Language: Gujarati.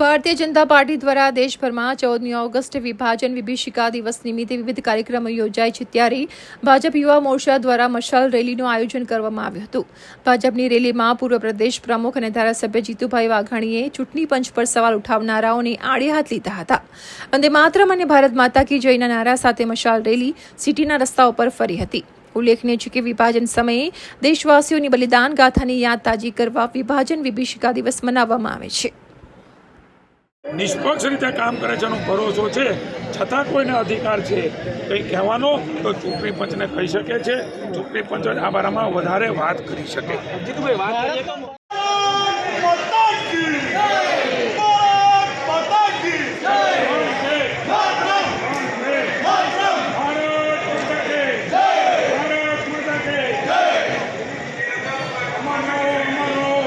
ભારતીય જનતા પાર્ટી દ્વારા દેશભરમાં ચૌદમી ઓગસ્ટ વિભાજન વિભીષિકા દિવસ નિમિત્તે વિવિધ કાર્યક્રમો યોજાય છે ત્યારે ભાજપ યુવા મોરચા દ્વારા મશાલ રેલીનું આયોજન કરવામાં આવ્યું હતું. ભાજપની રેલીમાં પૂર્વ પ્રદેશ પ્રમુખ અને ધારાસભ્ય જીતુભાઈ વાઘાણીએ ચૂંટણી પંચ પર સવાલ ઉઠાવનારાઓને આડે હાથ લીધા હતા. અને માતરમ અને ભારત માતા કી જયના નારા સાથે મશાલ રેલી સિટીના રસ્તાઓ પર ફરી હતી. ઉલ્લેખનીય છે કે વિભાજન સમયે દેશવાસીઓની બલિદાન ગાથાની યાદ તાજી કરવા વિભાજન વિભીષિકા દિવસ મનાવવામાં આવે છે. નિષ્પક્ષ રીતે કામ કરે છે એનો ભરોસો છે. છતાં કોઈને અધિકાર છે. કંઈ કહેવાનો તો ચૂંટણી પંચને કહી શકે છે. ચૂંટણી પંચ આ બારામાં વધારે વાત કરી શકે.